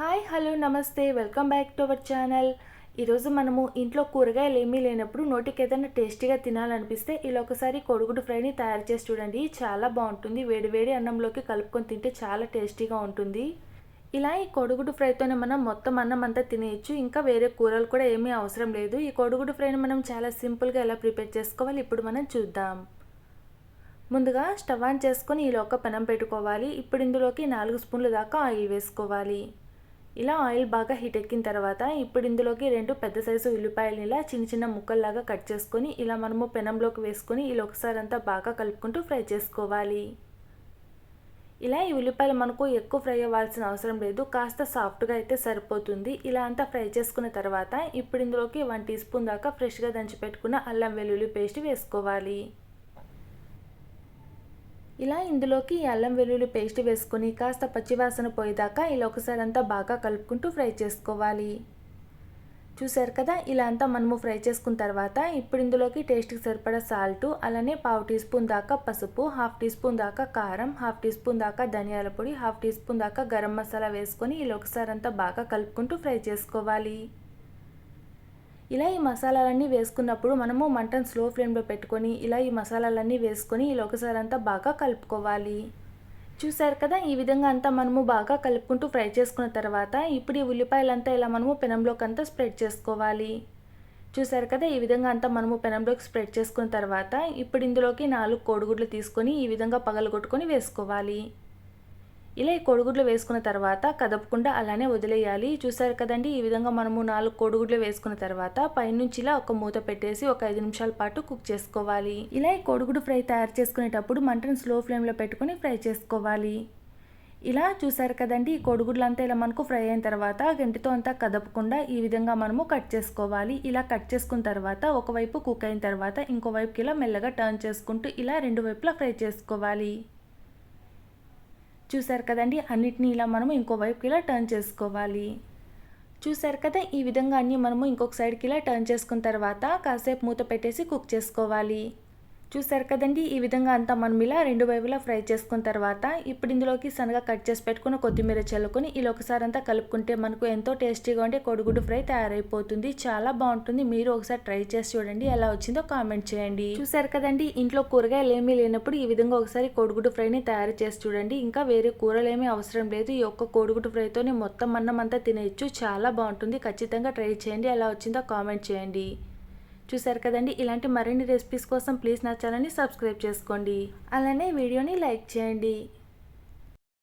Hi hello నమస్తే welcome back to our channel. ఈరోజు మనము ఇంట్లో కూరగాయలు ఏమీ లేనప్పుడు నోటికి ఏదైనా టేస్టీగా తినాలనిపిస్తే ఇలా ఒకసారి కొడుగుడు ఫ్రైని తయారు చేసి చూడండి. చాలా బాగుంటుంది. వేడివేడి అన్నంలోకి కలుపుకొని తింటే చాలా టేస్టీగా ఉంటుంది. ఇలా ఈ కొడుగుడు ఫ్రైతోనే మనం మొత్తం అన్నం అంతా తినేయచ్చు. ఇంకా వేరే కూరలు కూడా ఏమీ అవసరం లేదు. ఈ కొడుగుడు ఫ్రైని మనం చాలా సింపుల్గా ఎలా ప్రిపేర్ చేసుకోవాలి ఇప్పుడు మనం చూద్దాం. ముందుగా స్టవ్ ఆన్ చేసుకొని ఈలోక పెనం పెట్టుకోవాలి. ఇప్పుడు ఇందులోకి నాలుగు స్పూన్ల దాకా ఆయిల్ వేసుకోవాలి. ఇలా ఆయిల్ బాగా హీట్ ఎక్కిన తర్వాత ఇప్పుడు ఇందులోకి రెండు పెద్ద సైజు ఉల్లిపాయలు ఇలా చిన్న చిన్న ముక్కల్లాగా కట్ చేసుకొని ఇలా మనము పెనంలోకి వేసుకొని ఇలా ఒకసారి అంతా బాగా కలుపుకుంటూ ఫ్రై చేసుకోవాలి. ఇలా ఈ ఉల్లిపాయలు మనకు ఎక్కువ ఫ్రై అవ్వాల్సిన అవసరం లేదు. కాస్త సాఫ్ట్గా అయితే సరిపోతుంది. ఇలా అంతా ఫ్రై చేసుకున్న తర్వాత ఇప్పుడు ఇందులోకి వన్ టీ స్పూన్ దాకా ఫ్రెష్గా దంచి పెట్టుకున్న అల్లం వెల్లుల్లి పేస్ట్ వేసుకోవాలి. ఇలా ఇందులోకి అల్లం వెల్లుల్లి పేస్ట్ వేసుకొని కాస్త పచ్చివాసన పోయేదాకా ఇలా ఒకసారి అంతా బాగా కలుపుకుంటూ ఫ్రై చేసుకోవాలి. చూసారు కదా ఇలా అంతా మనము ఫ్రై చేసుకున్న తర్వాత ఇప్పుడు ఇందులోకి టేస్ట్కి సరిపడా సాల్ట్ అలానే పావు టీ స్పూన్ దాకా పసుపు హాఫ్ టీ స్పూన్ దాకా కారం హాఫ్ టీ స్పూన్ దాకా ధనియాల పొడి హాఫ్ టీ స్పూన్ దాకా గరం మసాలా వేసుకొని ఇలా ఒకసారి అంతా బాగా కలుపుకుంటూ ఫ్రై చేసుకోవాలి. ఇలా ఈ మసాలాలన్నీ వేసుకున్నప్పుడు మనము మంటను స్లో ఫ్లేమ్లో పెట్టుకొని ఇలా ఈ మసాలాలన్నీ వేసుకొని ఇలా ఒకసారి అంతా బాగా కలుపుకోవాలి. చూసారు కదా ఈ విధంగా అంతా మనము బాగా కలుపుకుంటూ ఫ్రై చేసుకున్న తర్వాత ఇప్పుడు ఈ ఉల్లిపాయలంతా ఇలా మనము పెనంలోకి అంతా స్ప్రెడ్ చేసుకోవాలి. చూసారు కదా ఈ విధంగా అంతా మనము పెనంలోకి స్ప్రెడ్ చేసుకున్న తర్వాత ఇప్పుడు ఇందులోకి నాలుగు కోడిగుడ్లు తీసుకొని ఈ విధంగా పగలగొట్టుకొని వేసుకోవాలి. ఇలా ఈ కోడిగుడ్లు వేసుకున్న తర్వాత కదపకుండా అలానే వదిలేయాలి. చూసారు కదండి ఈ విధంగా మనము నాలుగు కోడిగుడ్లు వేసుకున్న తర్వాత పైనుంచి ఇలా ఒక మూత పెట్టేసి ఒక ఐదు నిమిషాల పాటు కుక్ చేసుకోవాలి. ఇలా ఈ కోడిగుడ్డు ఫ్రై తయారు చేసుకునేటప్పుడు మంటను స్లో ఫ్లేమ్లో పెట్టుకుని ఫ్రై చేసుకోవాలి. ఇలా చూసారు కదండి ఈ కోడిగుడ్లు అంతా ఇలా మనకు ఫ్రై అయిన తర్వాత గంటితో అంతా కదపకుండా ఈ విధంగా మనము కట్ చేసుకోవాలి. ఇలా కట్ చేసుకున్న తర్వాత ఒకవైపు కుక్ అయిన తర్వాత ఇంకోవైపుకి ఇలా మెల్లగా టర్న్ చేసుకుంటూ ఇలా రెండు వైపులా ఫ్రై చేసుకోవాలి. చూసారు కదండి? అన్నిటినీ ఇలా మనము ఇంకోవైపుకి ఇలా టర్న్ చేసుకోవాలి. చూసారు కదా? ఈ విధంగా అన్నీ మనము ఇంకొక సైడ్కి ఇలా టర్న్ చేసుకున్న తర్వాత కాసేపు మూత పెట్టేసి కుక్ చేసుకోవాలి. చూసారు కదండి ఈ విధంగా అంతా మనం ఇలా రెండు వైపులా ఫ్రై చేసుకున్న తర్వాత ఇప్పుడు ఇందులోకి సన్నగా కట్ చేసి పెట్టుకుని కొత్తిమీర చల్లుకొని ఇలా ఒకసారి అంతా కలుపుకుంటే మనకు ఎంతో టేస్టీగా ఉండే కొడుగుడు ఫ్రై తయారైపోతుంది. చాలా బాగుంటుంది. మీరు ఒకసారి ట్రై చేసి చూడండి ఎలా వచ్చిందో కామెంట్ చేయండి. చూసారు కదండి ఇంట్లో కూరగాయలు ఏమీ లేనప్పుడు ఈ విధంగా ఒకసారి కొడుగుడు ఫ్రైని తయారు చేసి చూడండి. ఇంకా వేరే కూరలు ఏమీ అవసరం లేదు. ఈ ఒక్క కొడుగుడు ఫ్రైతోనే మొత్తం అన్నం అంతా తినేయచ్చు. చాలా బాగుంటుంది. ఖచ్చితంగా ట్రై చేయండి ఎలా వచ్చిందో కామెంట్ చేయండి. చూసారు కదండి? ఇలాంటి మరిన్ని రెసిపీస్ కోసం ప్లీజ్ నా ఛానల్ని సబ్స్క్రైబ్ చేసుకోండి. అలానే వీడియోని లైక్ చేయండి.